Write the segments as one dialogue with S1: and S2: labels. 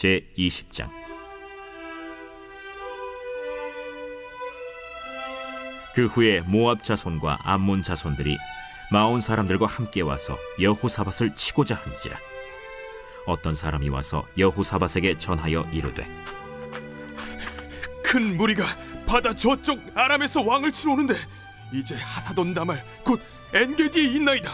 S1: 제 20장 그 후에 모압 자손과 암몬 자손들이 마온 사람들과 함께 와서 여호사밧을 치고자 한지라 어떤 사람이 와서 여호사밧에게 전하여 이르되
S2: 큰 무리가 바다 저쪽 아람에서 왕을 치러 오는데 이제 하사돈 다말 곧 엔게디에 있나이다.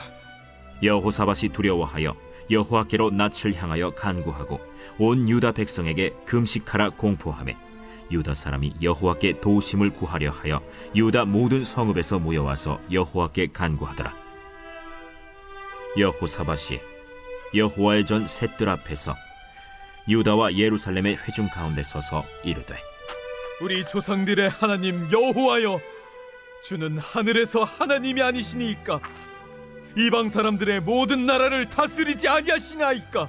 S1: 여호사밧이 두려워하여 여호와께로 낯을 향하여 간구하고 온 유다 백성에게 금식하라 공포하매 유다 사람이 여호와께 도우심을 구하려 하여 유다 모든 성읍에서 모여와서 여호와께 간구하더라. 여호사밧이 여호와의 전 셋들 앞에서 유다와 예루살렘의 회중 가운데 서서 이르되
S2: 우리 조상들의 하나님 여호와여, 주는 하늘에서 하나님이 아니시니이까 이방 사람들의 모든 나라를 다스리지 아니하시나이까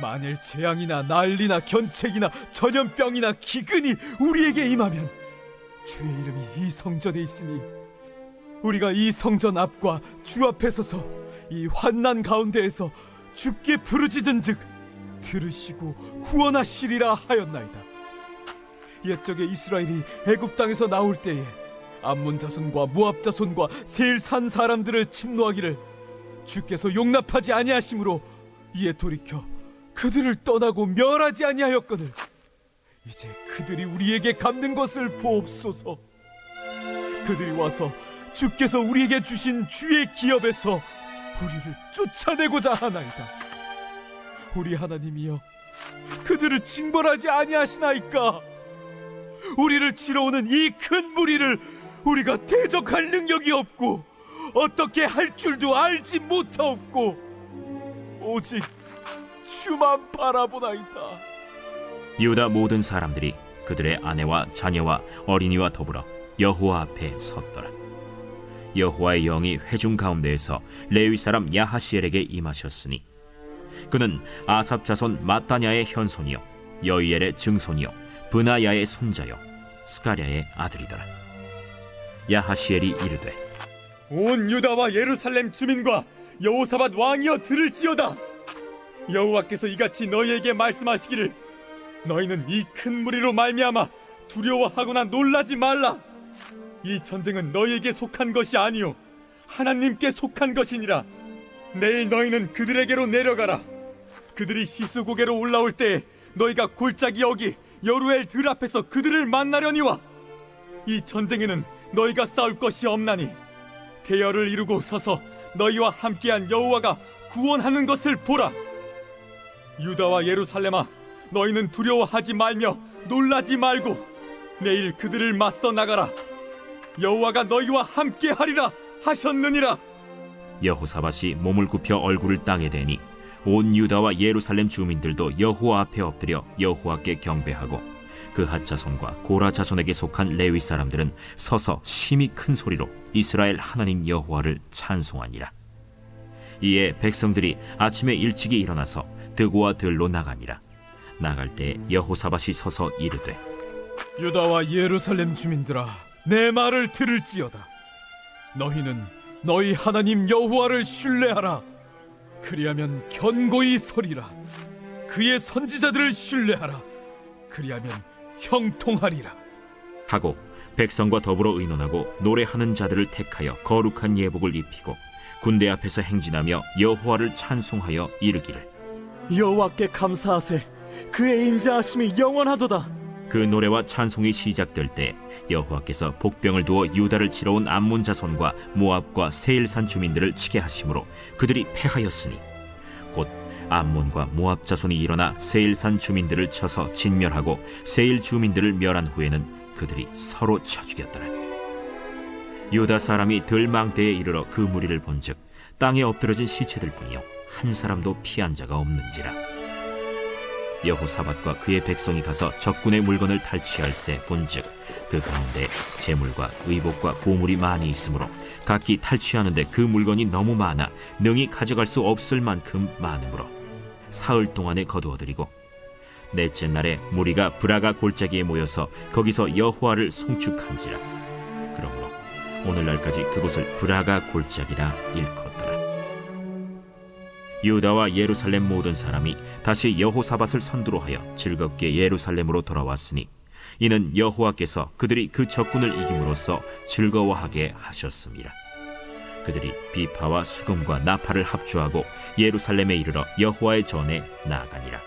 S2: 만일 재앙이나 난리나 견책이나 전염병이나 기근이 우리에게 임하면 주의 이름이 이 성전에 있으니 우리가 이 성전 앞과 주 앞에 서서 이 환난 가운데에서 주께 부르짖은즉 들으시고 구원하시리라 하였나이다. 옛적에 이스라엘이 애굽 땅에서 나올 때에 암몬 자손과 모압 자손과 세일 산 사람들을 침노하기를 주께서 용납하지 아니하심으로 이에 돌이켜 그들을 떠나고 멸하지 아니하였거늘 이제 그들이 우리에게 갚는 것을 보옵소서. 그들이 와서 주께서 우리에게 주신 주의 기업에서 우리를 쫓아내고자 하나이다. 우리 하나님이여 그들을 징벌하지 아니하시나이까? 우리를 치러 오는 이 큰 무리를 우리가 대적할 능력이 없고 어떻게 할 줄도 알지 못하옵고 오직 주만 바라보나이다.
S1: 유다 모든 사람들이 그들의 아내와 자녀와 어린이와 더불어 여호와 앞에 섰더라. 여호와의 영이 회중 가운데에서 레위 사람 야하시엘에게 임하셨으니 그는 아삽 자손 마따냐의 현손이요 여이엘의 증손이요 브나야의 손자요 스가랴의 아들이더라. 야하시엘이 이르되
S3: 온 유다와 예루살렘 주민과 여호사밧 왕이여 들을지어다 여호와께서 이같이 너희에게 말씀하시기를 너희는 이 큰 무리로 말미암아 두려워하거나 놀라지 말라. 이 전쟁은 너희에게 속한 것이 아니요 하나님께 속한 것이니라. 내일 너희는 그들에게로 내려가라. 그들이 시스 고개로 올라올 때 너희가 골짜기 여기 여루엘 들 앞에서 그들을 만나려니와 이 전쟁에는 너희가 싸울 것이 없나니 대열을 이루고 서서 너희와 함께한 여호와가 구원하는 것을 보라. 유다와 예루살렘아, 너희는 두려워하지 말며 놀라지 말고 내일 그들을 맞서 나가라. 여호와가 너희와 함께 하리라 하셨느니라.
S1: 여호사밧이 몸을 굽혀 얼굴을 땅에 대니 온 유다와 예루살렘 주민들도 여호와 앞에 엎드려 여호와께 경배하고 그 핫자손과 고라 자손에게 속한 레위 사람들은 서서 심히 큰 소리로 이스라엘 하나님 여호와를 찬송하니라. 이에 백성들이 아침에 일찍이 일어나서 드고와 들로 나가니라. 나갈 때 여호사밧이 서서 이르되
S2: 유다와 예루살렘 주민들아, 내 말을 들을지어다. 너희는 너희 하나님 여호와를 신뢰하라. 그리하면 견고히 서리라. 그의 선지자들을 신뢰하라. 그리하면 형통하리라.
S1: 하고 백성과 더불어 의논하고 노래하는 자들을 택하여 거룩한 예복을 입히고 군대 앞에서 행진하며 여호와를 찬송하여 이르기를
S4: 여호와께 감사하세. 그의 인자하심이 영원하도다.
S1: 그 노래와 찬송이 시작될 때 여호와께서 복병을 두어 유다를 치러 온 암몬 자손과 모압과 세일산 주민들을 치게 하심으로 그들이 패하였으니 곧 암몬과 모압 자손이 일어나 세일산 주민들을 쳐서 진멸하고 세일 주민들을 멸한 후에는 그들이 서로 쳐 죽였더라. 유다 사람이 들망대에 이르러 그 무리를 본즉 땅에 엎드러진 시체들 뿐이요 한 사람도 피한 자가 없는지라. 여호사밧과 그의 백성이 가서 적군의 물건을 탈취할세 본즉 그 가운데 재물과 의복과 보물이 많이 있으므로 각기 탈취하는데 그 물건이 너무 많아 능히 가져갈 수 없을 만큼 많으므로 사흘 동안에 거두어들이고 넷째 날에 무리가 브라가 골짜기에 모여서 거기서 여호와를 송축한지라. 그러므로 오늘날까지 그곳을 브라가 골짜기라 일컫더라 유다와 예루살렘 모든 사람이 다시 여호사밧을 선두로 하여 즐겁게 예루살렘으로 돌아왔으니 이는 여호와께서 그들이 그 적군을 이김으로써 즐거워하게 하셨습니다. 그들이 비파와 수금과 나팔을 합주하고 예루살렘에 이르러 여호와의 전에 나아가니라.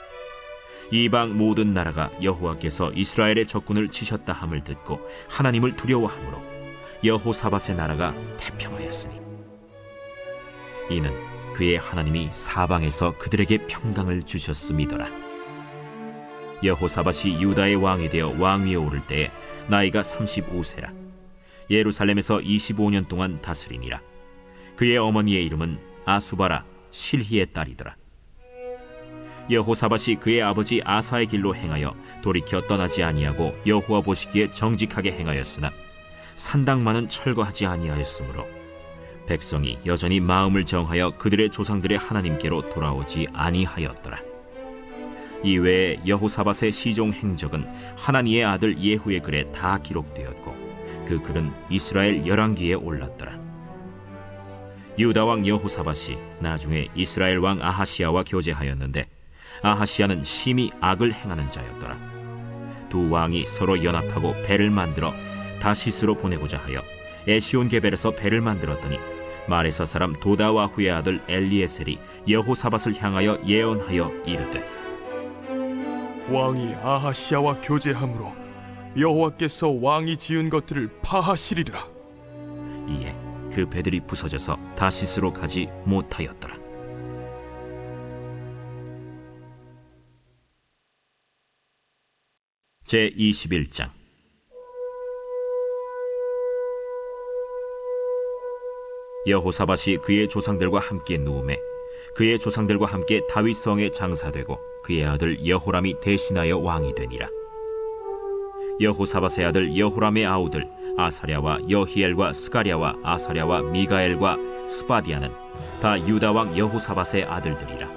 S1: 이방 모든 나라가 여호와께서 이스라엘의 적군을 치셨다 함을 듣고 하나님을 두려워하므로 여호사밧의 나라가 태평하였으니 이는 그의 하나님이 사방에서 그들에게 평강을 주셨음이더라. 여호사밧이 유다의 왕이 되어 왕위에 오를 때에 나이가 35세라. 예루살렘에서 25년 동안 다스리니라. 그의 어머니의 이름은 아수바라 실히의 딸이더라. 여호사밧이 그의 아버지 아사의 길로 행하여 돌이켜 떠나지 아니하고 여호와 보시기에 정직하게 행하였으나 산당만은 철거하지 아니하였으므로 백성이 여전히 마음을 정하여 그들의 조상들의 하나님께로 돌아오지 아니하였더라. 이외에 여호사밧의 시종 행적은 하나니의 아들 예후의 글에 다 기록되었고 그 글은 이스라엘 열왕기에 올랐더라. 유다 왕 여호사밧이 나중에 이스라엘 왕 아하시아와 교제하였는데 아하시아는 심히 악을 행하는 자였더라. 두 왕이 서로 연합하고 배를 만들어 다시스로 보내고자 하여 에시온 게벨에서 배를 만들었더니 마레사 사람 도다와 후의 아들 엘리에셀이 여호사밧을 향하여 예언하여 이르되
S2: 왕이 아하시아와 교제함으로 여호와께서 왕이 지은 것들을 파하시리라.
S1: 이에 그 배들이 부서져서 다시스로 가지 못하였더라. 제 21장 여호사밧이 그의 조상들과 함께 누움에 그의 조상들과 함께 다윗 성에 장사되고 그의 아들 여호람이 대신하여 왕이 되니라. 여호사밧의 아들 여호람의 아우들 아사랴와 여히엘과 스가랴와 아사랴와 미가엘과 스바디아는 다 유다 왕 여호사밧의 아들들이라.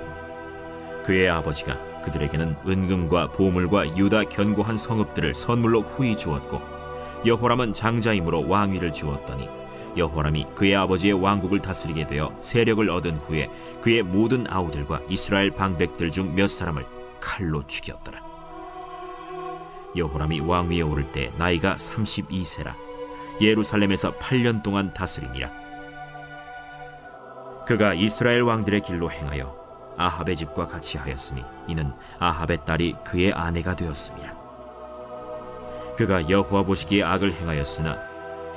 S1: 그의 아버지가 그들에게는 은금과 보물과 유다 견고한 성읍들을 선물로 후히 주었고 여호람은 장자이므로 왕위를 주었더니 여호람이 그의 아버지의 왕국을 다스리게 되어 세력을 얻은 후에 그의 모든 아우들과 이스라엘 방백들 중 몇 사람을 칼로 죽였더라. 여호람이 왕위에 오를 때 나이가 32세라. 예루살렘에서 8년 동안 다스리니라. 그가 이스라엘 왕들의 길로 행하여 아합의 집과 같이 하였으니 이는 아합의 딸이 그의 아내가 되었습니다. 그가 여호와 보시기에 악을 행하였으나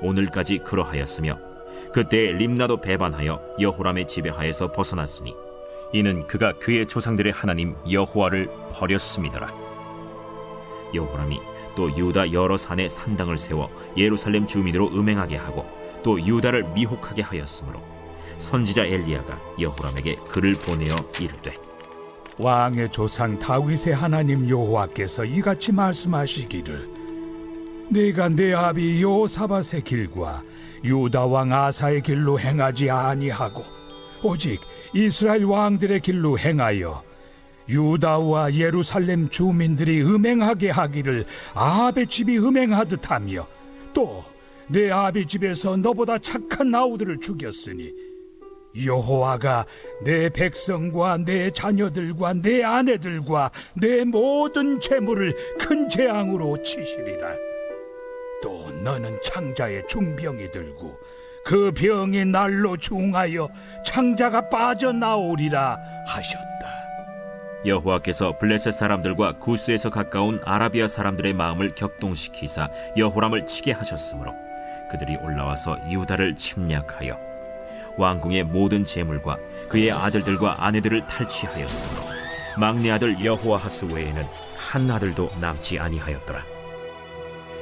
S1: 오늘까지 그러하였으며 그때 림나도 배반하여 여호람의 지배하에서 벗어났으니 이는 그가 그의 조상들의 하나님 여호와를 버렸음이더라. 여호람이 또 유다 여러 산에 산당을 세워 예루살렘 주민으로 음행하게 하고 또 유다를 미혹하게 하였으므로 선지자 엘리야가 여호람에게 글을 보내어 이르되
S5: 왕의 조상 다윗의 하나님 여호와께서 이같이 말씀하시기를 내가 내 아비 여호사밧의 길과 유다 왕 아사의 길로 행하지 아니하고 오직 이스라엘 왕들의 길로 행하여 유다와 예루살렘 주민들이 음행하게 하기를 아합의 집이 음행하듯 하며 또 내 아비 집에서 너보다 착한 아우들을 죽였으니 여호와가 내 백성과 내 자녀들과 내 아내들과 내 모든 재물을 큰 재앙으로 치시리라. 또 너는 창자에 중병이 들고 그 병이 날로 중하여 창자가 빠져나오리라 하셨다.
S1: 여호와께서 블레셋 사람들과 구스에서 가까운 아라비아 사람들의 마음을 격동시키사 여호람을 치게 하셨으므로 그들이 올라와서 유다를 침략하여 왕궁의 모든 재물과 그의 아들들과 아내들을 탈취하였으므로 막내 아들 여호와하스 외에는 한 아들도 남지 아니하였더라.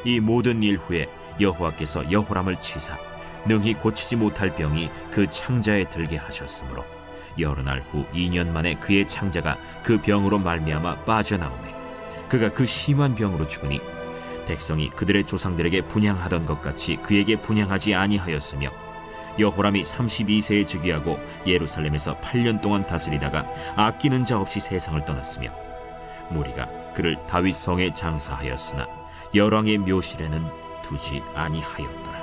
S1: 이 모든 일 후에 여호와께서 여호람을 치사 능히 고치지 못할 병이 그 창자에 들게 하셨으므로 여러 날 후 2년 만에 그의 창자가 그 병으로 말미암아 빠져나오매 그가 그 심한 병으로 죽으니 백성이 그들의 조상들에게 분양하던 것 같이 그에게 분양하지 아니하였으며 여호람이 32세에 즉위하고 예루살렘에서 8년 동안 다스리다가 아끼는 자 없이 세상을 떠났으며 무리가 그를 다윗 성에 장사하였으나 열왕의 묘실에는 두지 아니하였더라.